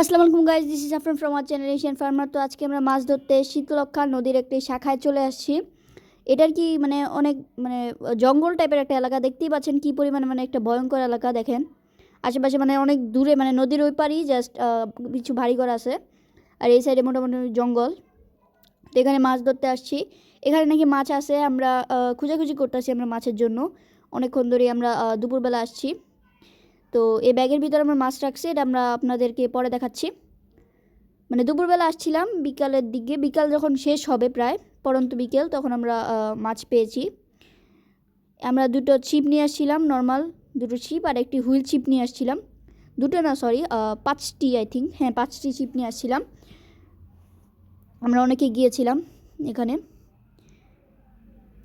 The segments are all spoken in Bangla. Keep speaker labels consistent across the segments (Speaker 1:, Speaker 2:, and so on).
Speaker 1: আসসালামু আলাইকুম guys this is Afran from R generation farmer তো আজকে আমরা মাছ ধরতে শীতলক্ষা নদীর একটি শাখায় চলে আসছি। এটার কি মানে অনেক মানে জঙ্গল টাইপের একটা এলাকা? দেখতেই পাচ্ছেন কী পরিমাণে মানে একটা ভয়ঙ্কর এলাকা, দেখেন। আশেপাশে মানে অনেক দূরে মানে নদীর ওই পারই জাস্ট কিছু ভারী ঘর আছে। আর এই সাইডে মোটামুটি জঙ্গল। তো এখানে মাছ ধরতে আসছি। এখানে নাকি মাছ আছে, আমরা খুঁজাখুঁজি করতেছি আমরা মাছের জন্য। অনেকক্ষণ ধরে আমরা দুপুরবেলা আসছি। তো এই ব্যাগের ভিতরে আমরা মাছ রাখছি, এটা আমরা আপনাদেরকে পরে দেখাচ্ছি। মানে দুপুরবেলা আসছিলাম, বিকালের দিকে, বিকাল যখন শেষ হবে প্রায়, পরন্ত বিকেল, তখন আমরা মাছ পেয়েছি। আমরা দুটো ছিপ নিয়ে আসছিলাম নর্মাল দুটো ছিপ আর একটি হুইল ছিপ নিয়ে আসছিলাম। দুটো না সরি পাঁচটি আই থিঙ্ক হ্যাঁ পাঁচটি ছিপ নিয়ে আসছিলাম। আমরা অনেকে গিয়েছিলাম এখানে।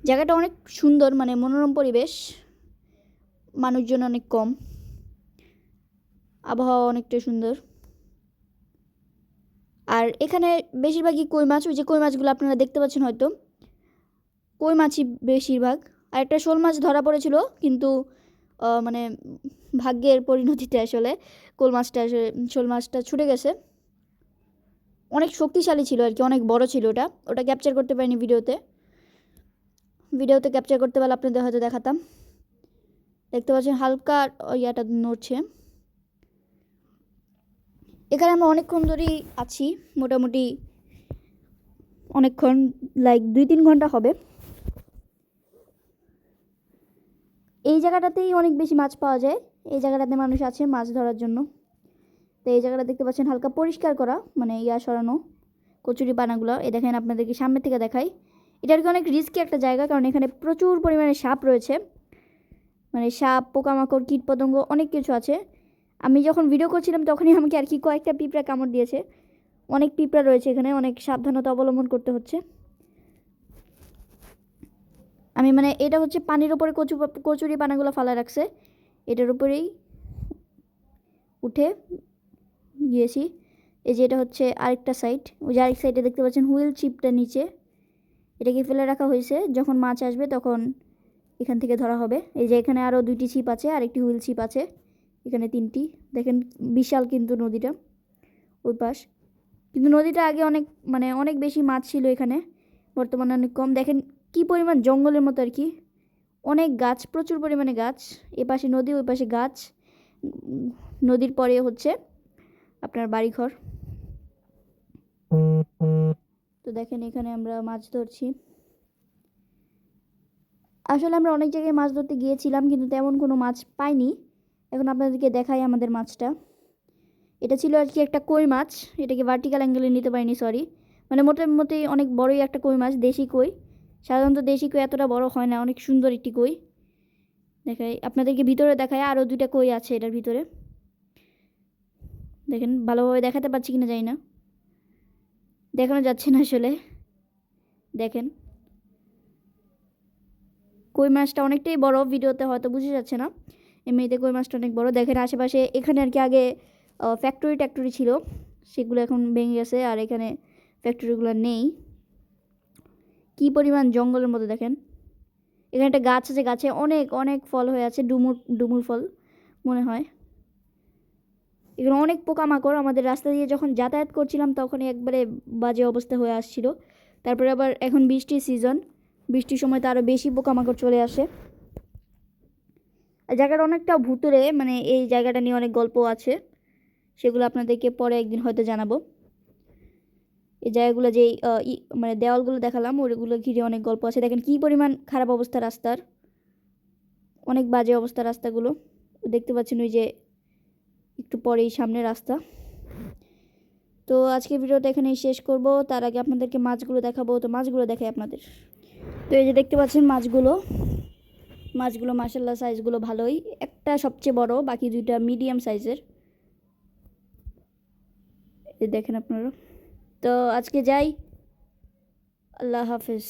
Speaker 1: জায়গাটা অনেক সুন্দর মানে মনোরম পরিবেশ, মানুষজন অনেক কম। আবহাওয়া অনেকটা সুন্দর। আর এখানে বেশিরভাগই কই মাছ, ওই যে কই মাছগুলো আপনারা দেখতে পাচ্ছেন হয়তো। কই মাছই বেশিরভাগ। আর একটা শোল মাছ ধরা পড়েছিল, কিন্তু মানে ভাগ্যের পরিণতিতে আসলে কোল মাছটা আসলে শোল মাছটা ছুটে গেছে। অনেক শক্তিশালী ছিল আর কি, অনেক বড় ছিল ওটা। ওটা ক্যাপচার করতে পারিনি ভিডিওতে। ভিডিওতে ক্যাপচার করতে পারলে আপনাদের হয়তো দেখাতাম। দেখতে পাচ্ছেন হালকা ইয়াটা নড়ছে। এখানে আমরা অনেকক্ষণ ধরেই আছি, মোটামুটি অনেকক্ষণ লাইক দুই তিন ঘণ্টা হবে। এই জায়গাটাতেই অনেক বেশি মাছ পাওয়া যায়। এই জায়গাটাতে মানুষ আছে মাছ ধরার জন্য। তো এই জায়গাটা দেখতে পাচ্ছেন হালকা পরিষ্কার করা মানে ইয়া সরানো, কচুরি পানাগুলো। এই দেখেন আপনাদেরকে সামনের থেকে দেখাই। এটা আর কি অনেক রিস্কি একটা জায়গা, কারণ এখানে প্রচুর পরিমাণে সাপ রয়েছে। মানে সাপ, পোকামাকড়, কীটপতঙ্গ অনেক কিছু আছে। আমি যখন ভিডিও করছিলাম, তখনই আমাকে আর কি কয়েকটা পিঁপড়া কামড় দিয়েছে। অনেক পিঁপড়া রয়েছে এখানে, অনেক সাবধানতা অবলম্বন করতে হচ্ছে। আমি মানে এটা হচ্ছে পানির ওপরে কচু কচুরি পানাগুলো ফালা রাখছে। এটার উপরেই উঠে গিয়েছি। এই যে এটা হচ্ছে আরেকটা সাইড ওই যে আরেক সাইডে দেখতে পাচ্ছেন, হুইল চিপটা নিচে। এটাকে ফেলে রাখা হয়েছে। যখন মাছ আসবে, তখন এখান থেকে ধরা হবে। এই যে এখানে আরও দুইটি ছিপ আছে আর একটি হুইল ছিপ আছে। এখানে তিনটি। দেখেন বিশাল কিন্তু নদীটা, ওই পাশ। কিন্তু নদীটা আগে অনেক মানে অনেক বেশি মাছ ছিল এখানে, বর্তমানে অনেক কম। দেখেন কি পরিমাণ জঙ্গলের মতো আর কি। অনেক গাছ, প্রচুর পরিমাণে গাছ। এ পাশে নদী, ওই পাশে গাছ। নদীর পরে হচ্ছে আপনার বাড়িঘর। তো দেখেন এখানে আমরা মাছ ধরছি। আসলে আমরা অনেক জায়গায় মাছ ধরতে গিয়েছিলাম, কিন্তু তেমন কোনো মাছ পাইনি। এখন আপনাদেরকে দেখাই আমাদের মাছটা। এটা ছিল আর কি একটা কই মাছ। এটাকে ভার্টিক্যাল অ্যাঙ্গেলে নিতে পারিনি সরি মানে মোটামুটি অনেক বড়ই একটা কই মাছ, দেশি কই। সাধারণত দেশি কই এতটা বড় হয় না, অনেক সুন্দর একটি কই। দেখাই, আপনাদেরকে ভিতরে দেখায় আরও দুইটা কই আছে এটার ভিতরে। দেখেন, ভালোভাবে দেখাতে পারছি কিনা জানি না। দেখানো যাচ্ছে না আসলে। দেখেন। কই মাছটা অনেকটাই বড়, ভিডিওতে হয়তো বুঝে যাচ্ছে না। এমনিতে কই মাছটা অনেক বড়। দেখেন আশেপাশে এখানে আর কি আগে ফ্যাক্টরি ট্যাক্টরি ছিল, সেগুলো এখন ভেঙে গেছে আর এখানে ফ্যাক্টরিগুলো নেই। কি পরিমাণ জঙ্গলের মতো দেখেন। এখানে একটা গাছ আছে, গাছে অনেক অনেক ফল হয়ে আছে, ডুমুর ডুমুর ফল মনে হয়। এখানে অনেক পোকামাকড়, আমাদের রাস্তা দিয়ে যখন যাতায়াত করছিলাম তখনই একবারে বাজে অবস্থা হয়ে আসছিল। তারপরে আবার এখন বৃষ্টির সিজন বৃষ্টির সময় তো আরও বেশি পোকামাকড় চলে আসে। জায়গাটা অনেকটা ভুতুরে মানে এই জায়গাটা নিয়ে অনেক গল্প আছে। সেগুলো আপনাদেরকে পরে একদিন হয়তো জানাব। এই জায়গাগুলো যে মানে দেওয়ালগুলো দেখালাম, ওগুলো ঘিরে অনেক গল্প আছে। দেখেন কী পরিমাণ খারাপ অবস্থা রাস্তার। অনেক বাজে অবস্থা রাস্তাগুলো। দেখতে পাচ্ছেন ওই যে একটু পরেই সামনে রাস্তা। তো আজকে ভিডিওটা এখানেই শেষ করব। তার আগে আপনাদেরকে মাছগুলো দেখাবো। তো মাছগুলো দেখাই আপনাদের। তো এই যে দেখতে পাচ্ছেন মাছগুলো। মাছগুলো মাসাল্লাহ সাইজগুলো ভালোই। একটা সবচেয়ে বড়, বাকি দুইটা মিডিয়াম সাইজের দেখেন আপনারা। তো আজকে যাই। আল্লাহ হাফেজ।